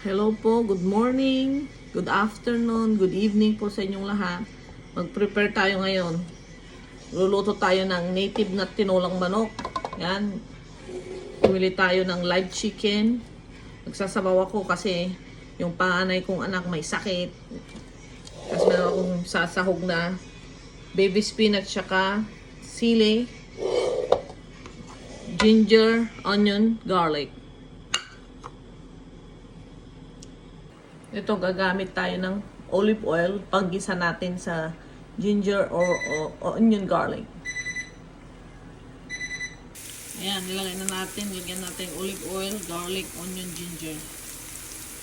Hello po, good morning, good afternoon, good evening po sa inyong lahat. Mag-prepare tayo ngayon. Luluto tayo ng native na tinolang manok. Yan. Pumili tayo ng live chicken. Magsasabaw ako kasi yung panganay kong anak may sakit. Tapos meron akong sasahog na baby spinach tsaka sili, ginger, onion, garlic. Ito, gagamit tayo ng olive oil paggisa natin sa ginger or, or onion garlic. Ayan, nilagay na natin. Lagyan natin olive oil, garlic, onion, ginger.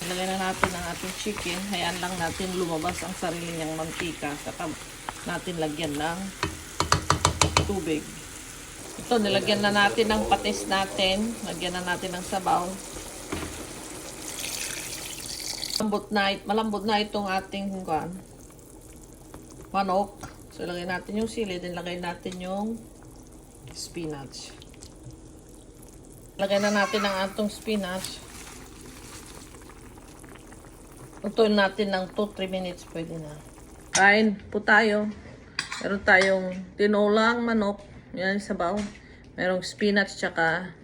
Nilagay na natin ang ating chicken. Hayaan lang natin lumabas ang sarili niyang mantika. Saka natin lagyan ng tubig. Ito, nilagyan na natin ng patis natin. Lagyan na natin ng sabaw. Malambot na, malambot na itong ating kuan, manok. So, lagay natin yung sili, then lagay natin yung spinach. Lagay na natin ang atong spinach. Lutuin natin ng 2-3 minutes, pwede na. Kain po tayo. Meron tayong tinolang manok. Yan, sabaw. Merong spinach tsaka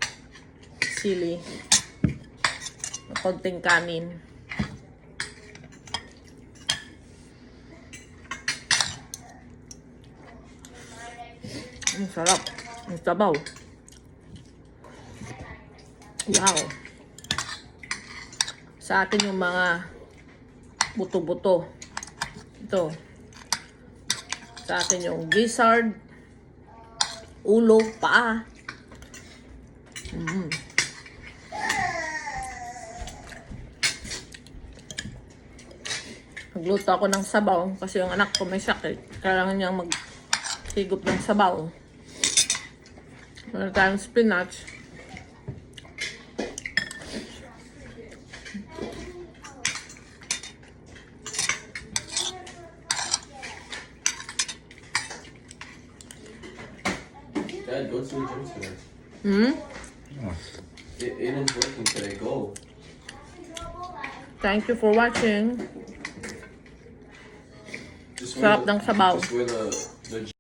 sili. Konting kanin. Ang sarap. Ang sabaw. Wow. Sa atin yung mga buto-buto. Ito. Sa atin yung gizzard, ulo, paa. Mm. Nagluto ako ng sabaw kasi yung anak ko may sakit. Kailangan niyang maghigop ng sabaw. Tayong spinach. Dad, go to the gym today. Hmm? Aiden's working today. Go. Thank you for watching. Just Sarap ng sabaw. just wear the, the